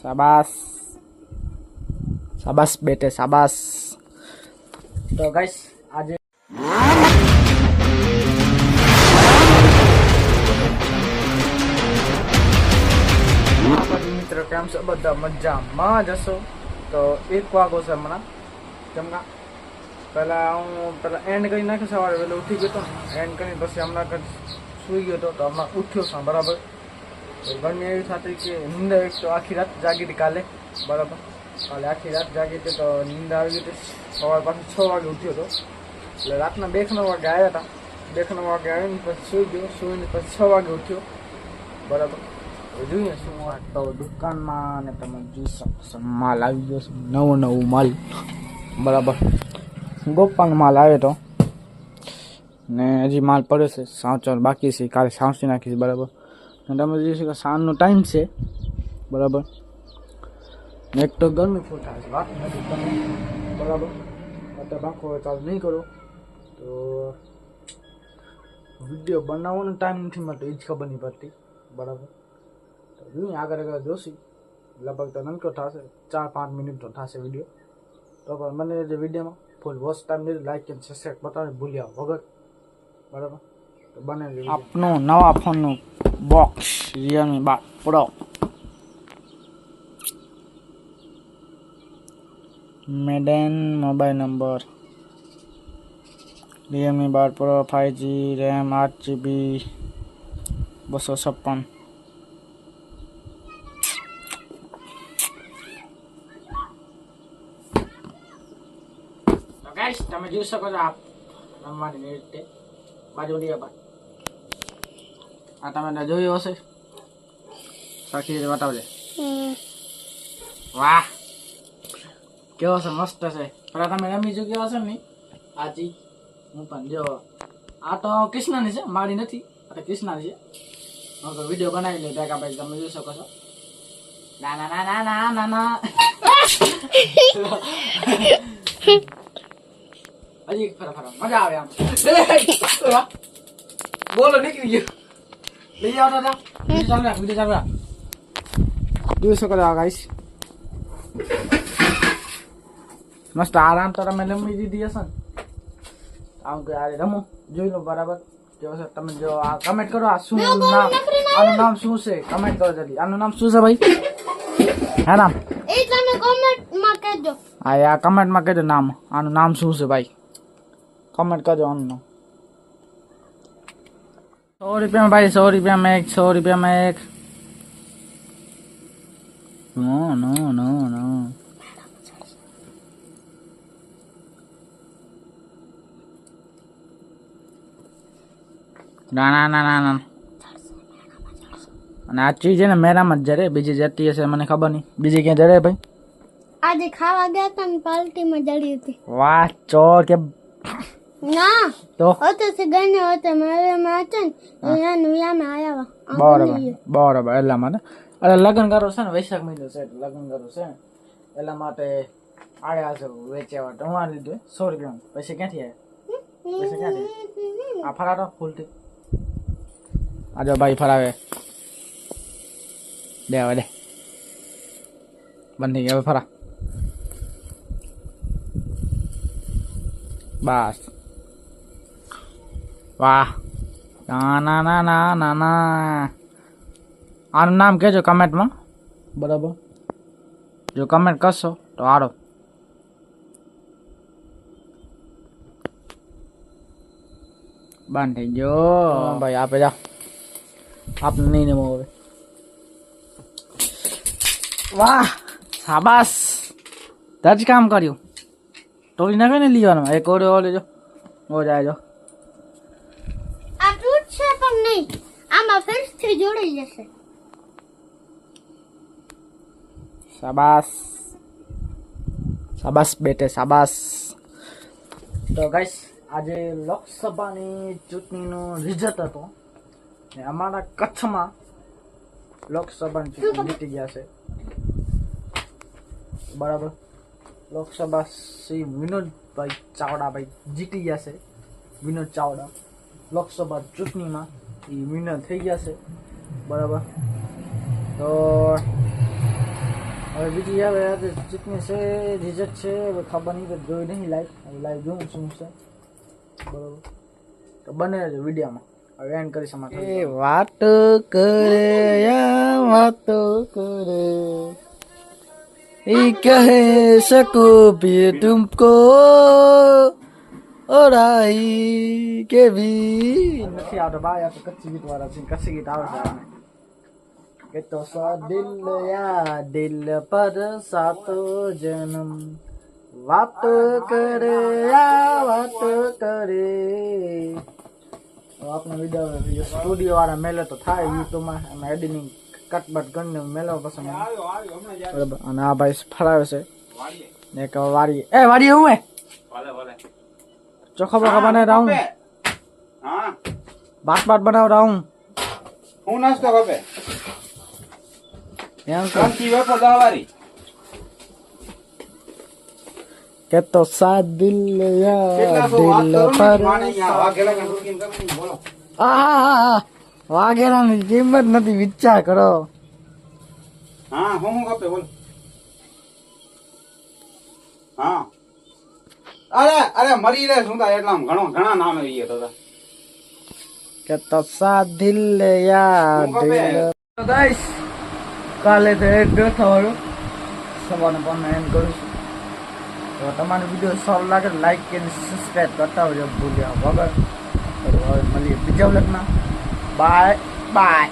શાબાશ શાબાશ બેટે શાબાશ તો ગાઈસ આજે મિત્ર કેમ છો? બધા મજામાં જ હશો? તો એક વાગો છે હમણાં. કેમ કે પહેલાં હું પહેલાં એન્ડ કરી નાખ્યો સવારે વહેલો ઉઠી ગયો હતો એન્ડ કરીને પછી હમણાં સૂઈ ગયો હતો તો હમણાં ઉઠ્યો છું, બરાબર? ગરમી એવી થતી કે નીંદ એક તો આખી રાત જાગી હતી કાલે, બરાબર? કાલે આખી રાત જાગી હતી તો નિંદા આવી ગઈ હતી. સવાર પાછું છ વાગે ઉઠ્યો હતો એટલે રાતના બે નવ વાગે આવ્યા હતા. બે નવ વાગે આવીને પછી સૂઈ ગયો. સૂઈને પછી છ વાગે ઉઠ્યો. બરાબર? જોઈએ શું તો દુકાનમાં ને તમે જોઈ શકો માલ આવી ગયો છે. નવો નવો માલ. બરાબર? ગોપાનો માલ આવ્યો તો. ને હજી માલ પડ્યો છે. સાવચવાનું બાકી છે. કાલે સાવચી નાખીશ બરાબર? તમે જોઈ શકો સાંજનો ટાઈમ છે, બરાબર? એક તો ગરમી ફૂલ થાય છે બરાબર? અત્યારે બાકો ચાલુ નહીં કરો તો વીડિયો બનાવવાનો ટાઈમ નથી મળતો, એ જ ખબર નહીં પડતી, બરાબર? તો જોઈએ આગળ આગળ જોશી, લગભગ તો નનકો થશે, ચાર પાંચ મિનિટ તો થશે વીડિયો. તો પણ મને જે વિડીયોમાં ફૂલ વોચ ટાઈમ લીધું લાઈક અને સબસ્ક્રાઈબ બતાવે ભૂલ્યા વગર બરાબર? તો બને આપનું નવા ફોનનું બોક્સ રિયલમી બાર pro Maiden pro five G RAM આઠ જીબી બસો છપ્પન તો ગાઈસ તમે જોઈ શકો છો આપ રમવાની રીતે. બાજુ વળી આ તમે જોયું હશે. સાખી રીતે બતાવજે. વાહ. કેવો છે મસ્ત છે. પેલા તમે રમી ચૂક્યા હશે ને? આજી હું પણ જો. આ તો કૃષ્ણની છે મારી નથી. આ તો કૃષ્ણની છે. હું તો વીડિયો બનાવી લઉં ડાકા ભાઈ તમે જોઈ શકો છો. ના ના ના ના ના ના ના. હજી એક ફરા ફરા. મજા આવે આમ. બોલો નીકળી ગયો. જોઈ શકો છો ગાઈસ મસ્ત આરામ તો તમે લંબી દીધી હશે ને આમ કે આરે રમો જોઈ લો બરાબર કેવો છે તમે જો આ કમેન્ટ કરો આ શું નામ આનું નામ શું છે કમેન્ટ કરો જલ્દી આનું નામ શું છે ભાઈ હા નામ એ તમે કોમેન્ટમાં કહેજો હા આ કમેન્ટમાં કહેજો નામ આનું નામ શું છે ભાઈ કમેન્ટ કરજો આનું નામ સો રૂપિયામાં ભાઈ સો રૂપિયામાં એક સો રૂપિયામાં એક નો નો નો નો ના ના ના ના ના અને આ ચીજ છે ને મેરામાં જ જરે બીજી જતી હશે મને ખબર નહીં. બીજી ક્યાં જરે ભાઈ? આજે ખાવા ગયા હતા ને પાર્ટીમાં જડી હતી. વાહ ચોર કે ના. તો? હતો છે ગઈને હતો મારે માં ને. એના નુયામાં આવ્યા બરોબર બરોબર એટલા માટે. અરે લગ્ન કરો છે ને વૈશાખ મહિનો છે લગ્ન કરો છે. એટલા માટે આવ્યા છે વેચ્યા માટે હું લીધું સો રૂપિયા. પૈસા ક્યાંથી આવ્યા પૈસા ક્યાંથી આ ફરાટો ફૂલથી. આજો ભાઈ ફરાવે. દે હવે દે. બંધ થઈ ગયા હવે ફરા. બસ. વાહ. ના ના ના ના ના ના આનું નામ કહેજો કમેન્ટમાં. બરાબર. જો કમેન્ટ કરશો તો હારો બંધ થઈ ગયો. ભાઈ આપે જા. આપને નહીં ને હવે વાહ શાબાશ. દજ કામ કર્યું. તોડી નાખે ને લીવાનું. એક ઓરે ઓલે જો. ઓ જાય જો. નહીં આમાં ફેરથી જોડાઈ જશે. શાબાશ શાબાશ બેટે શાબાશ તો ગાઈસ આજે લોકસભાની ચૂંટણીનો રિઝલ્ટ હતો ને અમારા કચ્છમાં લોકસભાની ચૂંટણી જીતી ગયા છે. બરાબર. લોકસભા શ્રી વિનોદભાઈ ચાવડાભાઈ જીતી ગયા છે. વિનોદ ચાવડા લોકસભા ચૂંટણીમાં એ વિનર થઈ ગયા છે. બરાબર. તો હવે બીજી આવે ચીકની છે રિઝલ્ટ છે હવે ખબર નહીં કે જોઈ નહીં લાઈવ હવે લાઈવ જોઉં શું છે. બરાબર. તો બને રહેજો વિડીયોમાં. હવે એન્ડ કરી સમાજ એ વાત કરે યા વાતો કરે. એ કહે સકો ભી તુમકો. ઓરાઈ કેવી? નથી આવતો ભાઈ આ તો કચ્છી ગીત વાળા છે. કચ્છી ગીત આપણને. કે તો સા દિલ યા દિલ પર સાતો જન્મ. વાત કરે વાત કરે. આપણો વીડિયો સ્ટુડિયો વાળા મેલે તો થાય યુટ્યુબમાં અને એડિટિંગ કટબટ કરીને મેલો પસંદ બરાબર. અને આ ભાઈ ફરાવે છે. ને એક વાડી એ વાડી હે? ચોખા બોખા બનાવી રહું હા ભાત ભાત બનાવ રહું હું નાસ્તો ખપે. એમ કે. કાંચી વેફર દવારી કે તો સાત દિલ યા દિલ પર. ને માને કે રૂકીને તમે નહીં બોલો. આહા વાઘેરાની કિંમત નથી વિચાર કરો. હા હું હું ખપે બોલો. હા. અરે અરે મરી રે શું થાય? એટલા ઘણો ઘણા નામ એ ગયા કે તો દિલ યા હું ખપે? દિલ. તો ગાઈસ કાલે તો એક ડો વાળો સવારનો પણ એમ કરું છું. તો તમારો વીડિયો સારો લાગે લાઈક અને સબસ્ક્રાઈબ કરતા હોજો ભૂલ્યા વગર. તો મળીએ બીજા વ્લોગમાં. Bye bye